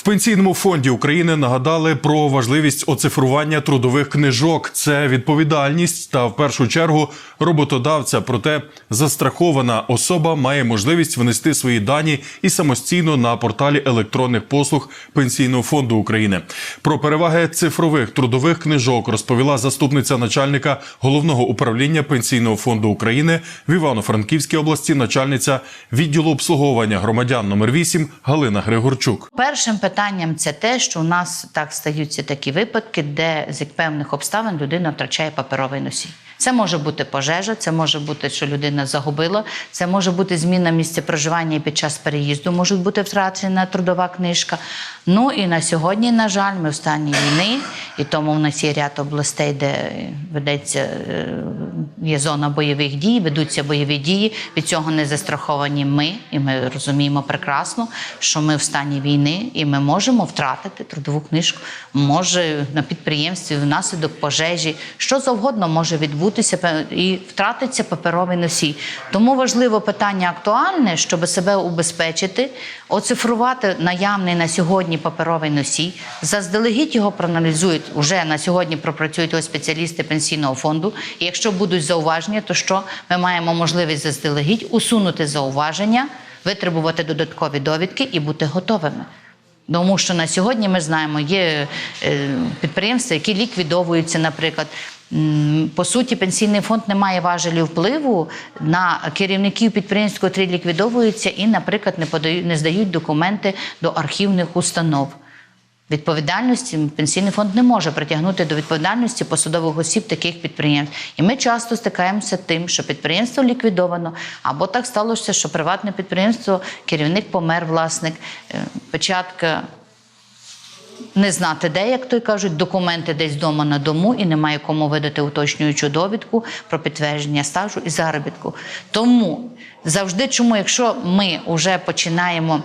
В пенсійному фонді України нагадали про важливість оцифрування трудових книжок. Це відповідальність та в першу чергу роботодавця. Проте застрахована особа має можливість внести свої дані і самостійно на порталі електронних послуг Пенсійного фонду України. Про переваги цифрових трудових книжок розповіла заступниця начальника головного управління Пенсійного фонду України в Івано-Франківській області, начальниця відділу обслуговування громадян номер 8 Галина Григорчук. Першим питанням це те, що у нас так стаються такі випадки, де з певних обставин людина втрачає паперовий носій. Це може бути пожежа, це може бути, що людина загубила, це може бути зміна місця проживання і під час переїзду може бути втрачена трудова книжка. Ну і на сьогодні, на жаль, ми в стані війни, і тому в нас є ряд областей, де ведеться е, є зона бойових дій, ведуться бойові дії. Від цього не застраховані ми, і ми розуміємо прекрасно, що ми в стані війни, і ми можемо втратити трудову книжку. Може на підприємстві внаслідок пожежі, що завгодно може відбутися і втратиться паперовий носій. Тому важливо питання актуальне, щоб себе убезпечити, оцифрувати наявний на сьогодні паперовий носій, заздалегідь його проаналізують. Уже на сьогодні пропрацюють ось спеціалісти пенсійного фонду. І якщо будуть зауваження, то що ми маємо можливість заздалегідь усунути зауваження, витребувати додаткові довідки і бути готовими. Тому що на сьогодні ми знаємо, є е, підприємства, які ліквідовуються, наприклад. По суті, пенсійний фонд не має важелів впливу на керівників підприємств, котрі ліквідовуються, і, наприклад, не подають, не здають документи до архівних установ. Відповідальності пенсійний фонд не може притягнути до відповідальності посадових осіб таких підприємств. І ми часто стикаємося тим, що підприємство ліквідовано, або так сталося, що приватне підприємство, керівник помер, власник, е, печатка. Не знати, де, як то й кажуть, документи десь вдома на дому і немає кому видати уточнюючу довідку про підтвердження стажу і заробітку. Тому завжди, чому, якщо ми вже починаємо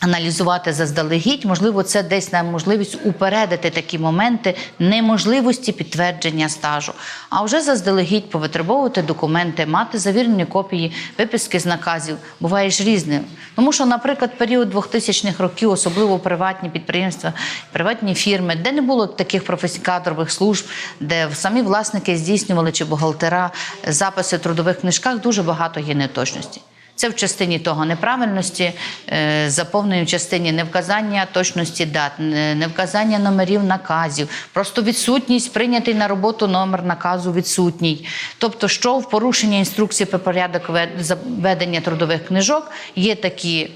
аналізувати заздалегідь, можливо, це десь нам можливість упередити такі моменти неможливості підтвердження стажу. А вже заздалегідь повитребовувати документи, мати завірені копії виписки з наказів. Буває ж різне. Тому що, наприклад, період 2000-х років, особливо приватні підприємства, приватні фірми, де не було таких професійно-кадрових служб, де самі власники здійснювали чи бухгалтера записи в трудових книжках, дуже багато є неточності. Це в частині того неправильності, е, заповнення в частині невказання точності дат, невказання номерів наказів, просто відсутність прийнятий на роботу номер наказу відсутній. Тобто, що в порушенні інструкції про порядок вед- ведення трудових книжок є такі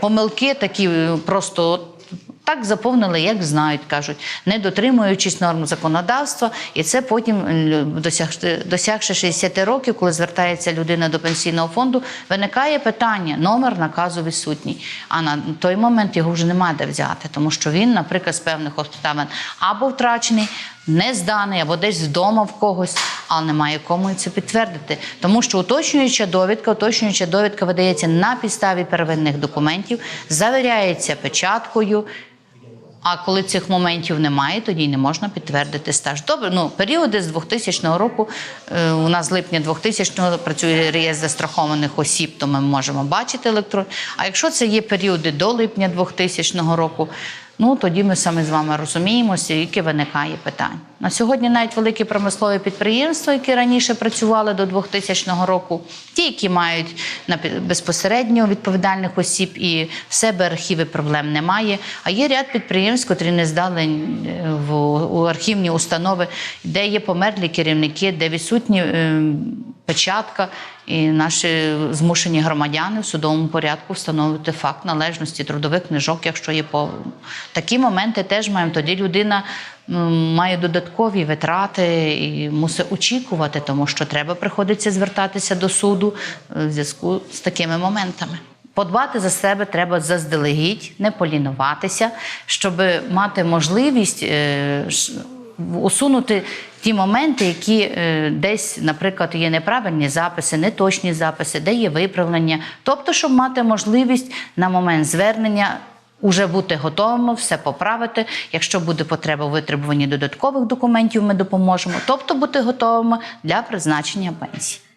помилки, такі е, просто так заповнили, як знають, кажуть, не дотримуючись норм законодавства, і це потім, досягши, досягши 60 років, коли звертається людина до пенсійного фонду, виникає питання: номер наказу відсутній. А на той момент його вже нема де взяти, тому що він, наприклад, з певних обставин або втрачений, не зданий, або десь вдома в когось, але немає кому це підтвердити. Тому що уточнююча довідка, уточнююча довідка видається на підставі первинних документів, завіряється печаткою. А коли цих моментів немає, тоді не можна підтвердити стаж. Добре, ну періоди з 2000 року, е, у нас з липня 2000 працює реєстр застрахованих осіб, то ми можемо бачити електрон. А якщо це є періоди до липня 2000 року, ну тоді ми саме з вами розуміємо, скільки виникає питань. На сьогодні навіть великі промислові підприємства, які раніше працювали до 2000 року, ті, які мають безпосередньо відповідальних осіб і в себе архіви проблем немає. А є ряд підприємств, котрі не здали е, в архівні установи, де є померлі керівники, де відсутні е, печатка, і наші змушені громадяни в судовому порядку встановити факт належності трудових книжок, якщо є по такі моменти, теж маємо. Тоді людина має додаткові витрати і мусить очікувати, тому що треба приходиться звертатися до суду е, в зв'язку з такими моментами. Подбати за себе треба заздалегідь, не полінуватися, щоб мати можливість е, усунути ті моменти, які е, десь, наприклад, є неправильні записи, неточні записи, де є виправлення. Тобто, щоб мати можливість на момент звернення уже бути готовими, все поправити. Якщо буде потреба витребуванні додаткових документів, ми допоможемо. Тобто бути готовими для призначення пенсії.